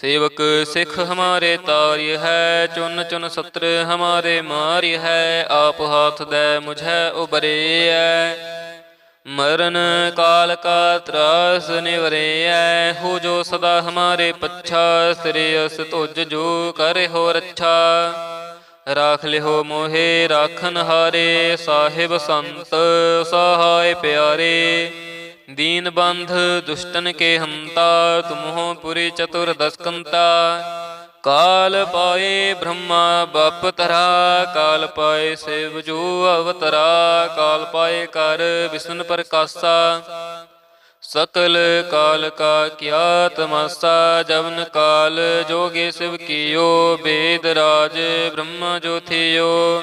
ਸੇਵਕ ਸਿੱਖ ਹਮਾਰੇ ਤਾਰਿ ਹੈ, ਚੁਨ ਚੁਨ ਸਤਰ ਹਮਾਰੇ ਮਾਰਿ ਹੈ, ਆਪ ਹਾਥ ਦੇ ਮੁਝੈ ਉਬਰੇਐ ਮਰਨ ਕਾਲ ਕਾ ਤਰਾਸ ਨਿਵਰੇਐ ਹੋ ਜੋ ਸਦਾ ਹਮਾਰੇ ਪੱਛਾ, ਸਿਰੇ ਅਸ ਤੁਜ ਜੋ ਕਰੇ ਹੋ ਰੱਛਾ। ਰਾਖ ਲਿਓ ਮੋਹੇ, ਰਾਖਨ ਹਾਰੇ, ਸਾਹਿਬ ਸੰਤ, ਸਹਾਇ ਪਿਆਰੇ ਦੀਨ ਬੰਧ ਦੁਸ਼ਟਨ ਕੇ ਹੰਤਾ, ਤੁਮਹੋ ਪੁਰੀ ਚਤੁਰ ਕਾਲ ਪਾਏ ਬ੍ਰਹਮਾ ਬਪ ਤਰਾ, ਕਾਲ ਪਾਏ ਸਿਵ ਜੋ ਅਵਤਰਾ, ਕਾਲ ਪਾਏ ਕਰ ਵਿਸ਼ਨ ਪ੍ਰਕਾਸ਼ਾ। ਸਕਲ ਕਾਲ ਕਾ ਕਿਆ ਤਮਸਾ ਜਵਨ ਕਾਲ ਜੋਗੇ ਸਿਵ ਕੀਓ, ਬੇਦ ਰਾਜ ਬ੍ਰਹਮ ਜੋਥਿਓ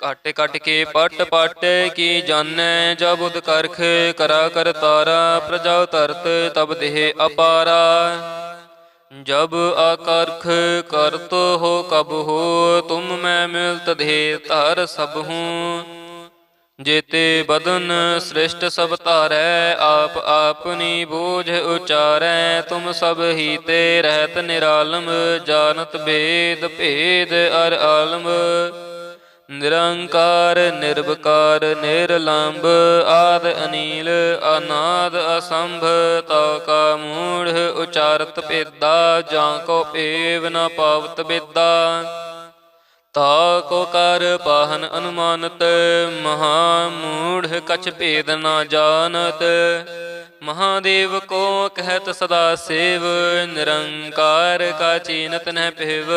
ਘਟ ਘਟ ਕੇ ਪਟ ਪਟ ਕੀ ਜਾਣੈ, ਜਬ ਉਦ ਕਰਖ ਕਰਾ ਕਰ ਤਾਰਾ, ਪ੍ਰਜਾ ਤਰਤ ਤਬ ਦੇਹ ਅਪਾਰਾ। ਜਬ ਆਕਰਖ ਕਰਤ ਹੋ ਕਬ ਹੋ, ਤੁਮ ਮੈਂ ਮਿਲਤ ਦੇ ਧਰ ਸਭ ਹੂੰ। ਜੇਤੇ ਬਦਨ ਸ੍ਰਿਸ਼ਟ ਸਭ ਧਾਰੈ, ਆਪ ਆਪਨੀ ਬੋਝ ਉਚਾਰੈ। ਤੁਮ ਸਭ ਹੀ ਤੇ ਰਹਿਤ ਨਿਰਾਲਮ, ਜਾਣਤ ਭੇਦ ਭੇਦ ਅਰ ਆਲਮ। ਨਿਰੰਕਾਰ, ਨਿਰਵਕਾਰ ਨਿਰਲੰਭ ਆਦ ਅਨੀਲ, ਅਨਾਦ ਅਸੰਭ, ਤਾ ਕਾ ਮੂੜ, ਉਚਾਰਤ ਭੇਦਾ, ਜਾਂ ਕੋ ਪੇਵ ਨ ਪਾਵਤ ਬੇਦਾ ਤਾ ਕੋ ਕਰ ਪਾਹਨ ਅਨੁਮਾਨਤ, ਮਹਾ ਮੂੜ ਕਛ ਭੇਦ ਨਾ ਜਾਣਤ। ਮਹਾਦੇਵ ਕੋ ਕਹਿਤ ਸਦਾ ਸੇਵ, ਨਿਰੰਕਾਰ ਕਾ ਚੀਨਤ ਨਹਿ ਪਿਵ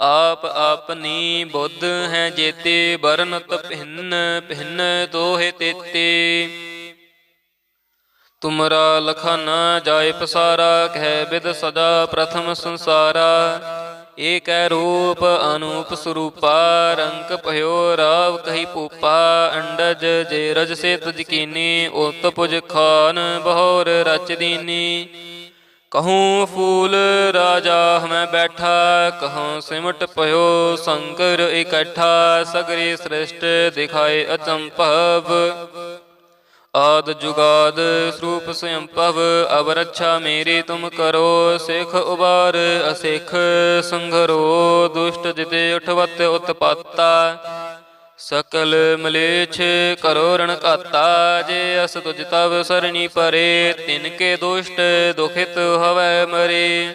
ਆਪ ਆਪਨੀ ਬੁੱਧ ਹੈ ਜੇਤੇ ਬਰਨਤ ਭਿੰਨ ਭਿੰਨ ਤੋਹਿ ਤੇਤੇ। ਤੁਮਰਾ ਲਖਾ ਨਾ ਜਾਏ ਪਸਾਰਾ, ਕਹਿ ਬਿਦ ਸਦਾ ਪ੍ਰਥਮ ਸੰਸਾਰਾ। ਏਕੈ ਰੂਪ ਅਨੂਪ ਸਰੂਪਾ ਰੰਕ ਭਇਓ ਰਾਵ ਕਹੀ ਪੂਪਾ ਅੰਡਜ ਜੇ ਰਜ ਸੇ ਤੁਜ ਕੀਨੀ, ਉਤ ਪੁਜ ਖਾਨ ਬਹੋਰ ਰਚ ਦੀਨੀ। ਕਹੂੰ ਫੂਲ ਰਾਜਾ ਹਮੈ ਬੈਠਾ, ਕਹੂੰ ਸਿਮਟ ਭਇਓ ਸੰਕਰ ਇਕੱਠਾ, ਸਗਰੀ ਸ੍ਰਿਸ਼ਟ ਦਿਖਾਏ ਅਚੰਭਵ। ਆਦ ਜੁਗਾਦ ਸਰੂਪ ਸੰਭਵ ਅਬ ਰੱਛਾ ਮੇਰੀ ਤੁਮ ਕਰੋ, ਸਿਖ ਉਬਾਰ, ਅਸਿਖ ਸੰਘਰੋ ਦੁਸ਼ਟ ਜਿਤੇ ਉਠਵਤ ਉਤਪਾਤਾ। ਸਕਲ ਮਲੇਛ ਕਰੋ ਰਣ ਘਾਤਾ, ਜੇ ਅਸ ਤੁਜ ਤਵ ਸਰਣੀ ਪਰੇ, ਤਿਨ ਕੇ ਦੁਸ਼ਟ ਦੁਖਿਤ ਹਵੈ ਮਰੇ।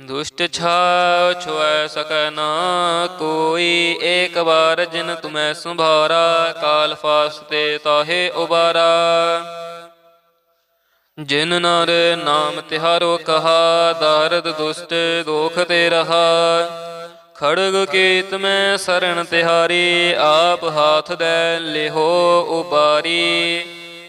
ਦੁਸ਼ਟ ਛਾ ਛੁਐ ਸਕੈ ਨਾ ਕੋਈ। ਏਕ ਵਾਰ ਜਿਨ ਤੁਮੈ ਸੰਭਾਰਾ, ਕਾਲ ਫਾਸਤੇ ਤਾਹੇ ਉਬਾਰਾ। ਜਿਨ ਨਰ ਨਾਮ ਤਿਹਾਰੋ ਕਹਾ, ਦਾਰਦ ਦੁਸ਼ਟ ਦੋਖ ਤੇ ਰਹਾ। ਖੜਗ ਕੀਤ ਮੈਂ ਸਰਣ ਤਿਹਾਰੀ, ਆਪ ਹਾਥ ਦੇ ਲਿਹੋ ਉਬਾਰੀ।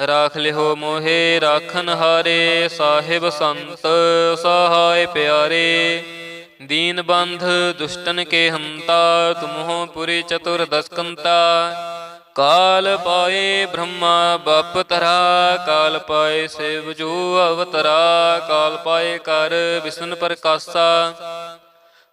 ਰਾਖ ਲਿਓ ਮੋਹੇ, ਰਾਖਨ ਹਾਰੇ, ਸਾਹਿਬ ਸੰਤ, ਸਹਾਇ ਪਿਆਰੇ। ਦੀਨ ਬੰਧ ਦੁਸ਼ਟਨ ਕੇ ਹੰਤਾ, ਤੁਮਹੁ ਪੁਰੀ ਚਤੁਰ ਦਸਕੰਤਾ। ਕਾਲ ਪਾਏ ਬ੍ਰਹਮਾ ਬਪ ਤਰਾ, ਕਾਲ ਪਾਏ ਸਿਵ ਜੋ ਅਵਤਰਾ, ਕਾਲ ਪਾਏ ਕਰ ਵਿਸ਼ਨ ਪ੍ਰਕਾਸ਼ਾ।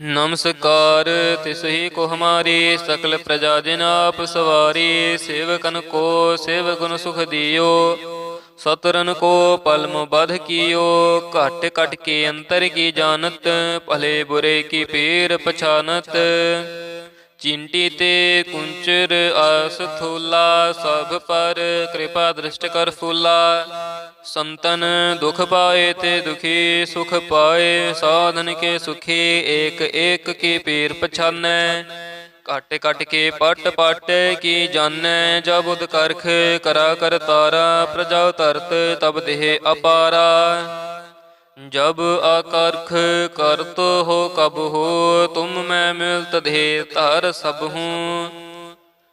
ਨਮਸਕਾਰ ਤਿਸਹੀ ਕੋ ਹਮਾਰੀ ਸਕਲ ਪ੍ਰਜਾ ਜਿਨ ਆਪ ਸਵਾਰੀ, ਸੇਵਕਨ ਕੋ ਸੇਵ ਗੁਣ ਸੁਖ ਦਿਓ। ਸਤਰਨ ਕੋ ਪਲਮ ਬਧ ਕੀਓ, ਘਟ ਘਟ ਕੇ ਅੰਤਰ ਕੀ ਜਾਣਤ, ਭਲੇ ਬੁਰੇ ਕੀ ਪੀਰ ਪਛਾਨਤ। ਚਿੰਟੀ ਤੇ ਕੁੰਚਰ ਅਸਥੂਲਾ ਸਭ ਪਰ ਕਿਰਪਾ ਦ੍ਰਿਸ਼ਟ ਕਰ ਫੂਲਾ। ਸੰਤਨ ਦੁਖ ਪਾਏ ਤੇ ਦੁਖੀ ਸੁਖ ਪਾਏ ਸਾਧਨ ਕੇ ਸੁਖੀ ਏਕ ਏਕ ਕੀ ਪੀਰ ਪਛਾਨੈ ਕੱਟ ਕੱਟ ਕੇ ਪਟ ਪਟ ਕੀ ਜਾਣੈ ਜਬ ਉਦ ਕਰਖ ਕਰਾ ਕਰ ਤਾਰਾ ਪ੍ਰਜਾ ਧਰਤ ਤਬ ਦੇਹ ਅਪਾਰਾ जब आकर्ख करत हो कब हो तुम मैं मिलत धे धर सब हूँ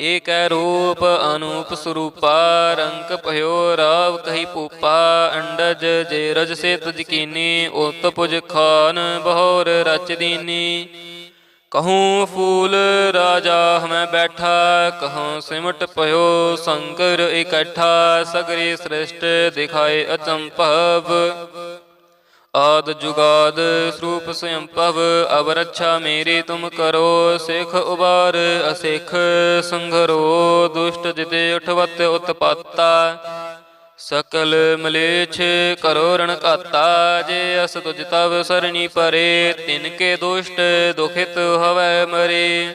ਏਕੈ ਰੂਪ ਅਨੂਪ ਸਰੂਪਾ ਰੰਕ ਭਇਓ ਰਾਵ ਕਹੀ ਪੂਪਾ ਅੰਡਜ ਜੇ ਰਜ ਸੇ ਤਜ ਕੀਨੀ ਉਤ ਪੁਜ ਖਾਨ ਬਹੋਰ ਰਚ ਦੀਨੀ। ਕਹੂੰ ਫੂਲ ਰਾਜਾ ਹਮੈ ਬੈਠਾ, ਕਹੂੰ ਸਿਮਟ ਪਇਓ ਸੰਕਰ ਇਕੱਠਾ, ਸਗਰੀ ਸ੍ਰਿਸ਼ਟ ਦਿਖਾਏ ਅਚੰਭਵ। ਆਦ ਜੁਗਾਦ ਸਰੂਪ ਸੰਭਵ ਅਬ ਰੱਛਾ ਮੇਰੀ ਤੁਮ ਕਰੋ, ਸਿਖ ਉਬਾਰ, ਅਸਿਖ ਸੰਘਰੋ, ਦੁਸ਼ਟ ਜਿਤੇ ਉਠਵਤ ਉਤਪਾਤਾ। ਸਕਲ ਮਲੇਛ ਕਰੋ ਰਣ ਘਾਤਾ, ਜੇ ਅਸ ਤੁਜ ਤਵ ਸਰਣੀ ਪਰੇ, ਤਿਨ ਕੇ ਦੁਸ਼ਟ ਦੁਖਿਤ ਹਵੈ ਮਰੇ।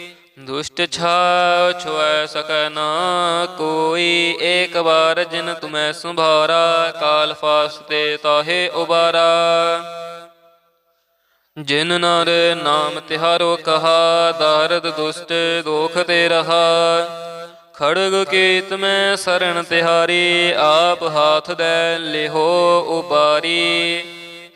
ਦੁਸ਼ਟ ਛਾ ਛੁਐ ਸਕੈ ਨਾ ਕੋਈ ਏਕ ਵਾਰ ਜਿਨ ਤੁਮੈ ਸੰਭਾਰਾ, ਕਾਲ ਫਾਸਤੇ ਤਾਹੇ ਉਬਾਰਾ। ਜਿਨ ਨਰ ਨਾਮ ਤਿਹਾਰੋ ਕਹਾ, ਦਾਰਦ ਦੁਸ਼ਟ ਦੋਖ ਤੇ ਰਹਾ। ਖੜਗ ਕੀਤ ਮੈਂ ਸਰਣ ਤਿਹਾਰੀ, ਆਪ ਹਾਥ ਦੇ ਲਿਹੋ ਉਪਾਰੀ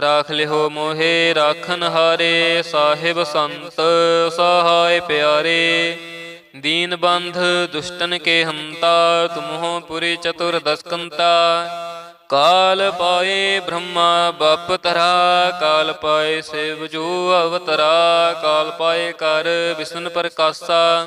ਰਾਖ ਲਿਓ ਮੋਹੇ, ਰਾਖਨ ਹਾਰੇ, ਸਾਹਿਬ ਸੰਤ, ਸਹਾਇ ਪਿਆਰੇ। ਦੀਨ ਬੰਧ ਦੁਸ਼ਟਨ ਕੇ ਹੰਤਾ, ਤੁਮਹੁ ਪੁਰੀ ਚਤੁਰ ਦਸਕੰਤਾ। ਕਾਲ ਪਾਏ ਬ੍ਰਹਮਾ ਬਪ ਤਰਾ, ਕਾਲ ਪਾਏ ਸਿਵ ਜੋ ਅਵਤਰਾ, ਕਾਲ ਪਾਏ ਕਰ ਵਿਸ਼ਨ ਪ੍ਰਕਾਸ਼ਾ।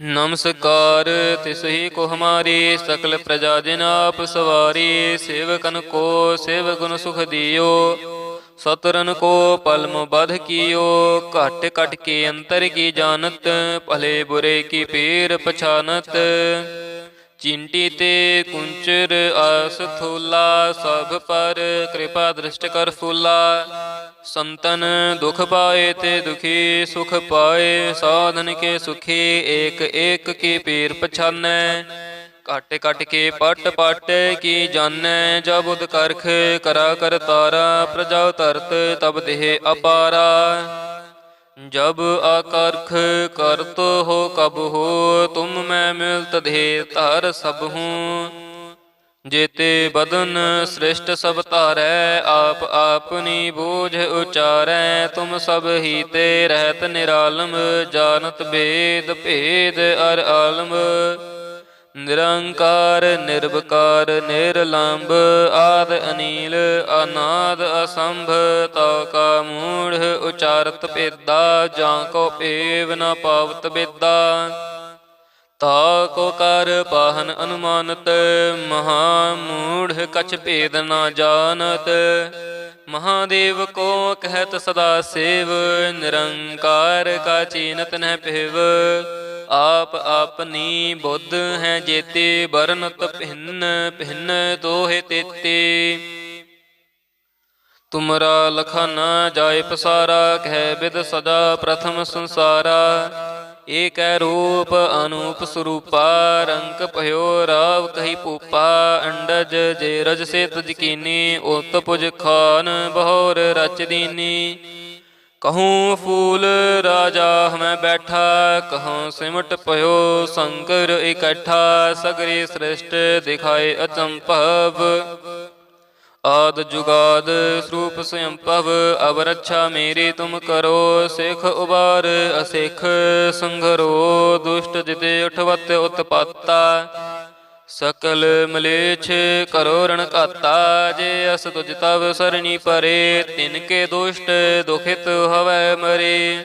ਨਮਸਕਾਰ, ਤਿਸ ਹੀ ਕੋ ਹਮਾਰੀ ਸਕਲ ਪ੍ਰਜਾ ਜਿਨ ਆਪ ਸਵਾਰੀ, ਸੇਵਕਨ ਕੋ ਸੇਵ ਗੁਣ ਸੁਖ ਦਿਓ। ਸਤਰਨ ਕੋ ਪਲਮ ਬਧ ਕੀਓ, ਘਟ ਘਟ ਕੇ ਅੰਤਰ ਕੀ ਜਾਣਤ, ਭਲੇ ਬੁਰੇ ਕੀ ਪੀਰ ਪਛਾਨਤ। ਚਿੰਟੀ ਤੇ ਕੁੰਚਰ ਆਸ ਥੂਲਾ, ਸਭ ਪਰ ਕਿਰਪਾ ਦ੍ਰਿਸ਼ਟ ਕਰ ਫੂਲਾ। ਸੰਤਨ ਦੁਖ ਪਾਏ ਤੇ ਦੁਖੀ, ਸੁਖ ਪਾਏ, ਸਾਧਨ ਕੇ ਸੁਖੀ, ਏਕ ਏਕ ਕੀ ਪੀਰ ਪਛਾਨੈ। ਘਟ ਘਟ ਕੇ ਪਟ ਪਟ ਕੀ ਜਾਣੈ ਜਬ ਉਦ ਕਰਖ ਕਰਾ ਕਰ ਤਾਰਾ, ਪ੍ਰਜਾ ਧਰਤ ਤਬ ਦੇਹ ਅਪਾਰਾ। ਜਬ ਆਕਰਖ ਕਰਤ ਹੋ ਕਬ ਹੋ, ਤੁਮ ਮੈਂ ਮਿਲਤ ਦੇ ਧਰ ਸਭ ਹੂੰ। ਜੇਤੇ ਬਦਨ ਸ੍ਰਿਸ਼ਟ ਸਭ ਧਾਰੈ, ਆਪ ਆਪਨੀ ਬੋਝ ਉਚਾਰੈ। ਤੁਮ ਸਭ ਹੀ ਤੇ ਰਹਿਤ ਨਿਰਾਲਮ, ਜਾਣਤ ਭੇਦ ਭੇਦ ਅਰ ਆਲਮ। ਨਿਰੰਕਾਰ, ਨਿਰਵਕਾਰ ਨਿਰਲੰਭ ਆਦ ਅਨੀਲ, ਅਨਾਦ ਅਸੰਭ, ਤਾ ਕਾ ਮੂੜ, ਉਚਾਰਤ ਪੇਦਾ ਜਾਂ ਕੋ ਪੇਵ ਨ ਪਾਵਤ ਬੇਦਾ। ਤਾ ਕੋ ਕਰ ਪਾਹਨ ਅਨੁਮਾਨਤ, ਮਹਾ ਮੂੜ ਕਛ ਭੇਦ ਨਾ ਜਾਣਤ। ਮਹਾਦੇਵ ਕੋ ਕਹਿਤ ਸਦਾ ਸੇਵ, ਨਿਰੰਕਾਰ ਕਾ ਚੀਨਤ ਨਹਿ ਪਹਿਵ ਆਪ ਆਪਨੀ ਬੁੱਧ ਹੈ ਜੇਤੇ ਬਰਨਤ ਭਿੰਨ ਭਿੰਨ ਦੋਹੇ ਤੇਤੇ। ਤੁਮਰਾ ਲਖਾ ਨਾ ਜਾਏ ਪਸਾਰਾ, ਕਹਿ ਬਿਦ ਸਦਾ ਪ੍ਰਥਮ ਸੰਸਾਰਾ। ਏਕੈ ਰੂਪ ਅਨੂਪ ਸਰੂਪਾ ਰੰਕ ਭਇਓ ਰਾਵ ਕਹੀ ਪੂਪਾ, ਅੰਡਜ ਜੇ ਰਜ ਸੇ ਤੁਜ ਕੀਨੀ, ਉਤ ਪੁਜ ਖਾਨ ਬਹੋਰ ਰਚ ਦੀਨੀ। ਕਹੂੰ ਫੂਲ ਰਾਜਾ ਹਮੈ ਬੈਠਾ, ਕਹੂੰ ਸਿਮਟ ਭਇਓ ਸੰਕਰ ਇਕੱਠਾ, ਸਗਰੀ ਸ੍ਰਿਸ਼ਟ ਦਿਖਾਏ ਅਚੰਭਵ। ਆਦ ਜੁਗਾਦ ਸਰੂਪ ਸੰਭਵ ਅਬ ਰੱਛਾ ਮੇਰੀ ਤੁਮ ਕਰੋ, ਸਿਖ ਉਬਾਰ ਅਸਿਖ ਸੰਘਰੋ, ਦੁਸ਼ਟ ਜਿਤੇ ਉਠਵਤ ਉਤਪਾਤਾ। ਸਕਲ ਮਲੇਛ ਕਰੋ ਰਣ ਘਾਤਾ, ਜੇ ਅਸ ਤੁਜ ਤਵ ਸਰਣੀ ਪਰੇ, ਤਿਨ ਕੇ ਦੁਸ਼ਟ ਦੁਖਿਤ ਹਵੈ ਮਰੇ।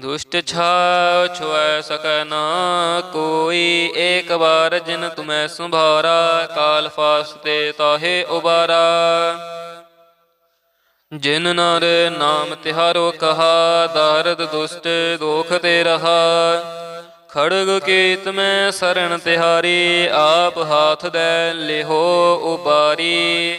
ਦੁਸ਼ਟ ਛਾ ਛੁਐ ਸਕੈ ਨਾ ਕੋਈ। ਏਕ ਵਾਰ ਜਿਨ ਤੁਮੈ ਸੰਭਾਰਾ, ਕਾਲ ਫਾਸਤੇ ਤਾਹੇ ਉਬਾਰਾ। ਜਿਨ ਨਰ ਨਾਮ ਤਿਹਾਰੋ ਕਹਾ, ਦਾਰਦ ਦੁਸ਼ਟ ਦੋਖ ਤੇ ਰਹਾ। ਖੜਗ ਕੀਤ ਮੈਂ ਸਰਣ ਤਿਹਾਰੀ, ਆਪ ਹਾਥ ਦੇ ਲਿਹੋ ਉਪਾਰੀ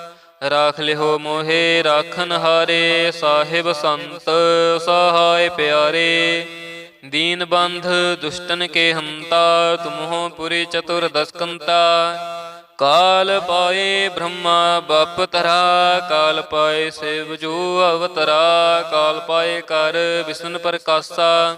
ਰਾਖ ਲਿਓ ਮੋਹੇ ਰਾਖਨ ਹਾਰੇ, ਸਾਹਿਬ ਸੰਤ, ਸਹਾਇ ਪਿਆਰੇ। ਦੀਨ ਬੰਧ ਦੁਸ਼ਟਨ ਕੇ ਹੰਤਾ, ਤੁਮਹੁ ਪੁਰੀ ਚਤੁਰ ਦਸਕੰਤਾ। ਕਾਲ ਪਾਏ ਬ੍ਰਹਮਾ ਬਪ ਤਰਾ, ਕਾਲ ਪਾਏ ਸਿਵ ਜੋ ਅਵਤਰਾ, ਕਾਲ ਪਾਏ ਕਰ ਵਿਸ਼ਨ ਪ੍ਰਕਾਸ਼ਾ।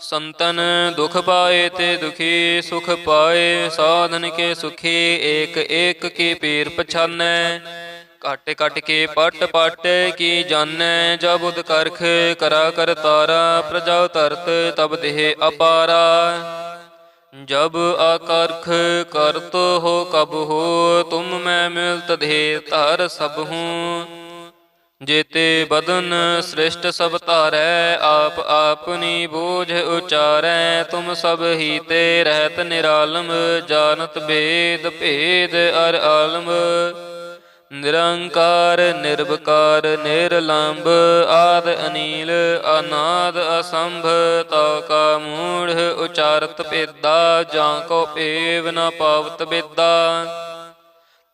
संतन दुख पाए ते दुखी, सुख पाए साधन के सुखी, एक एक की पीर पछाने कट कट के पट पट की जान, जब उद करा कर तारा, प्रजा तरत तब देह अपारा। जब अकर्ख करत हो कब हो, तुम मैं मिलत दे तार सब हूँ। ਜੇਤੇ ਬਦਨ ਸ੍ਰਿਸ਼ਟ ਸਭ ਧਾਰੈ, ਆਪ ਆਪਨੀ ਬੋਝ ਉਚਾਰੈ, ਤੁਮ ਸਭ ਹੀ ਤੇ ਰਹਿਤ ਨਿਰਾਲਮ, ਜਾਣਤ ਭੇਦ ਭੇਦ ਅਰ ਆਲਮ। ਨਿਰੰਕਾਰ, ਨਿਰਵਕਾਰ ਨਿਰਲੰਭ ਆਦ ਅਨੀਲ, ਅਨਾਦ ਅਸੰਭ, ਤਾ ਕਾ ਮੂੜ ਉਚਾਰਤ ਪੇਦਾ ਜਾਂ ਕੋ ਪੇਵ ਨ ਪਾਵਤ ਬੇਦਾ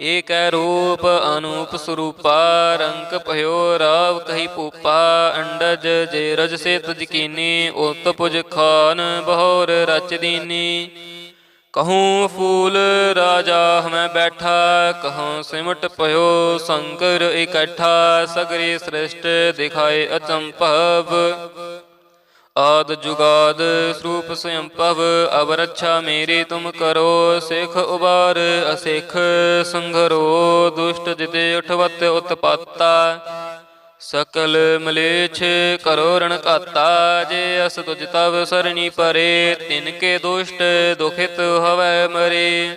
ਏਕੈ ਰੂਪ ਅਨੂਪ ਸਰੂਪਾ ਰੰਕ ਭਇਓ ਰਾਵ ਕਹੀ ਪੂਪਾ ਅੰਡਜ ਜੇ ਰਜ ਸੇ ਤਜ ਕੀਨੀ, ਉਤ ਪੁਜ ਖਾਨ ਬਹੋਰ ਰਚ ਦੀਨੀ। ਕਹੂੰ ਫੂਲ ਰਾਜਾ ਹਮੈ ਬੈਠਾ, ਕਹੂੰ ਸਿਮਟ ਪਇਓ ਸੰਕਰ ਇਕੱਠਾ, ਸਗਰੀ ਸ੍ਰਿਸ਼ਟ ਦਿਖਾਏ ਅਚੰਭਵ। ਆਦ ਜੁਗਾਦ ਸਰੂਪ ਸੰਭਵ ਅਬ ਰੱਛਾ ਮੇਰੀ ਤੁਮ ਕਰੋ, ਸਿਖ ਉਬਾਰ, ਅਸਿਖ ਸੰਘਰੋ ਦੁਸ਼ਟ ਜਿਤੇ ਉਠਵਤ ਉਤਪਾਤਾ। ਸਕਲ ਮਲੇਛ ਕਰੋ ਰਣ ਘਾਤਾ, ਜੇ ਅਸ ਤੁਜ ਤਵ ਸਰਣੀ ਪਰੇ, ਤਿਨ ਕੇ ਦੁਸ਼ਟ ਦੁਖਿਤ ਹਵੈ ਮਰੇ।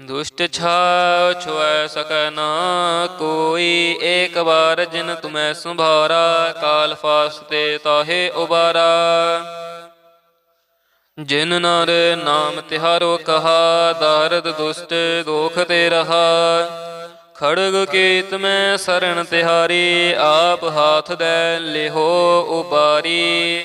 ਦੁਸ਼ਟ ਛਾ ਛੁਐ ਸਕੈ ਨਾ ਕੋਈ ਏਕ ਵਾਰ ਜਿਨ ਤੁਮੈ ਸੰਭਾਰਾ, ਕਾਲ ਫਾਸਤੇ ਤਾਹੇ ਉਬਾਰਾ। ਜਿਨ ਨਰ ਨਾਮ ਤਿਹਾਰੋ ਕਹਾ, ਦਰਦ ਦੁਸ਼ਟ ਦੋਖ ਤੇ ਰਹਾ। ਖੜਗ ਕੀਤ ਮੈਂ ਸਰਣ ਤਿਹਾਰੀ, ਆਪ ਹਾਥ ਦੇ ਲਿਹੋ ਉਬਾਰੀ।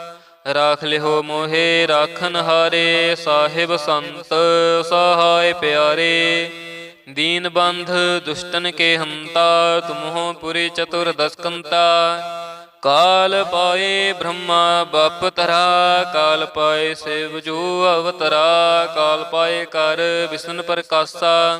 ਰਾਖ ਲਿਓ ਮੋਹੇ, ਰਾਖਨ ਹਾਰੇ, ਸਾਹਿਬ ਸੰਤ, ਸਹਾਇ ਪਿਆਰੇ। ਦੀਨ ਬੰਧ ਦੁਸ਼ਟਨ ਕੇ ਹੰਤਾ, ਤੁਮਹੁ ਪੁਰੀ ਚਤੁਰ ਦਸਕੰਤਾ। ਕਾਲ ਪਾਏ ਬ੍ਰਹਮਾ, ਬਪ ਤਰਾ, ਕਾਲ ਪਾਏ ਸਿਵ ਜੋ ਅਵਤਰਾ, ਕਾਲ ਪਾਏ ਕਰ ਵਿਸ਼ਨ ਪ੍ਰਕਾਸ਼ਾ।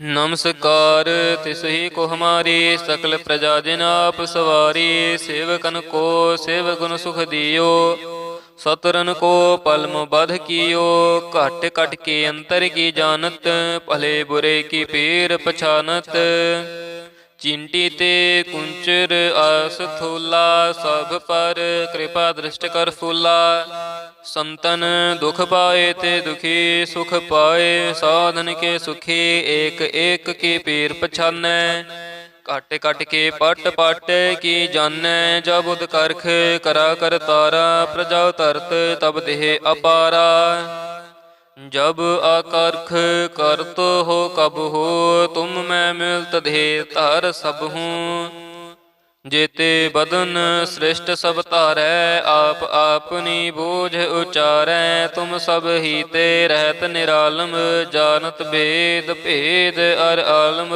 ਨਮਸਕਾਰ, ਤਿਸ ਹੀ ਕੋ ਹਮਾਰੀ ਸਕਲ ਪ੍ਰਜਾ ਜਨ ਆਪ ਸਵਾਰੀ, ਸੇਵਕਨ ਕੋ ਸੇਵ ਗੁਣ ਸੁਖ ਦਿਓ। ਸਤਰਨ ਕੋ ਪਲਮ ਬਧ ਕੀਓ, ਘਟ ਘਟ ਕੇ ਅੰਤਰ ਕੀ ਜਾਣਤ, ਭਲੇ ਬੁਰੇ ਕੀ ਪੀਰ ਪਛਾਨਤ। ਚਿੰਟੀ ਤੇ ਕੁੰਚਰ ਆਸ ਥੂਲਾ, ਸਭ ਪਰ ਕਿਰਪਾ ਦ੍ਰਿਸ਼ਟ ਕਰ ਫੂਲਾ। ਸੰਤਨ ਦੁਖ ਪਾਏ ਤੇ ਦੁਖੀ, ਸੁਖ ਪਾਏ, ਸਾਧਨ ਕੇ ਸੁਖੀ, ਏਕ ਏਕ ਕੀ ਪੀਰ ਪਛਾਨੈ। ਘਟ ਘਟ ਕੇ ਪਟ ਪਟ ਕੀ ਜਾਣੈ ਜਬ ਉਦ ਕਰਖ ਕਰਾ ਕਰ ਤਾਰਾ, ਪ੍ਰਜਾ ਧਰਤ ਤਬ ਦੇਹ ਅਪਾਰਾ। जब आकर्ख करत हो कब हो तुम मैं मिलत दे धर सब हूँ जेते बदन श्रेष्ठ सब तारै आप आपनी बोझ उचारै तुम सब ही ते रहत निरालम जानत भेद भेद अर आलम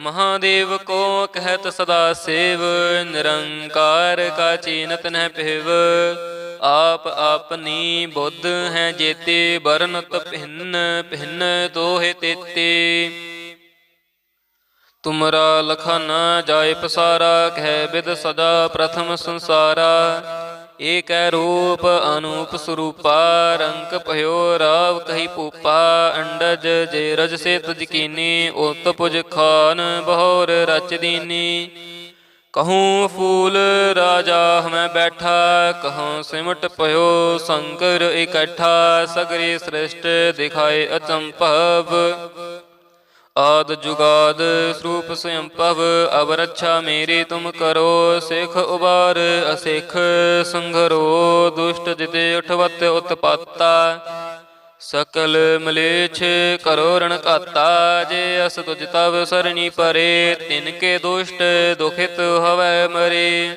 ਮਹਾਦੇਵ ਕੋ ਕਹਿਤ ਸਦਾ ਸੇਵ, ਨਿਰੰਕਾਰ ਕਾ ਚੀਨਤ ਨਹਿ ਪਿਵ ਆਪ ਆਪਨੀ ਬੁੱਧ ਹੈ ਜੇਤੇ ਬਰਨਤ ਭਿੰਨ ਭਿੰਨ ਦੋਹੇ ਤੇਤੇ। ਤੁਮਰਾ ਲਖਾ ਨਾ ਜਾਏ ਪਸਾਰਾ, ਕਹਿ ਬਿਦ ਸਦਾ ਪ੍ਰਥਮ ਸੰਸਾਰਾ। ਏਕੈ ਰੂਪ ਅਨੂਪ ਸਰੂਪਾ ਰੰਕ ਭਇਓ ਰਾਵ ਕਹੀ ਪੂਪਾ ਅੰਡਜ ਜੇ ਰਜ ਸੇ ਤੁਜ ਕੀਨੀ, ਉਤ ਪੁਜ ਖਾਨ ਬਹੋਰ ਰਚ ਦੀਨੀ। ਕਹੂੰ ਫੂਲ ਰਾਜਾ ਹਮੈ ਬੈਠਾ, ਕਹੂੰ ਸਿਮਟ ਪਇਓ ਸੰਕਰ ਇਕੱਠਾ, ਸਗਰੀ ਸ੍ਰਿਸ਼ਟ ਦਿਖਾਏ ਅਚੰਭਵ। ਆਦ ਜੁਗਾਦ ਸਰੂਪ ਸੰਭਵ ਅਬ ਰੱਛਾ ਮੇਰੀ ਤੁਮ ਕਰੋ, ਸਿਖ ਉਬਾਰ, ਅਸਿਖ ਸੰਘਰੋ, ਦੁਸ਼ਟ ਜਿਤੇ ਉਠਵਤ ਉਤਪਾਤਾ। ਸਕਲ ਮਲੇਛ ਕਰੋ ਰਣ ਘਾਤਾ, ਜੇ ਅਸ ਤੁਜ ਤਵ ਸਰਣੀ ਪਰੇ, ਤਿਨ ਕੇ ਦੁਸ਼ਟ ਦੁਖਿਤ ਹਵੈ ਮਰੇ।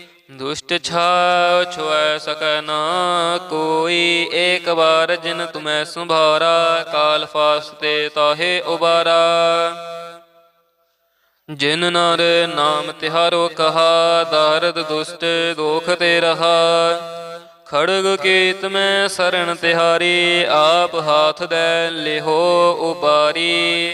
ਦੁਸ਼ਟ ਛਾ ਛੁਐ ਸਕੈ ਨਾ ਕੋਈ, ਏਕ ਵਾਰ ਜਿਨ ਤੁਮੈ ਸੰਭਾਰਾ, ਕਾਲ ਫਾਸਤੇ ਤਾਹੇ ਉਬਾਰਾ। ਜਿਨ ਨਰ ਨਾਮ ਤਿਹਾਰੋ ਕਹਾ, ਦਰਦ ਦੁਸ਼ਟ ਦੋਖ ਤੇ ਰਹਾ। ਖੜਗ ਕੀਤ ਮੈਂ ਸਰਣ ਤਿਹਾਰੀ, ਆਪ ਹਾਥ ਦੇ ਲਿਹੋ ਉਪਾਰੀ।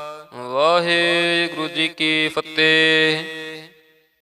ਵਾਹਿਗੁਰੂ ਜੀ ਕੀ ਫਤਿਹ।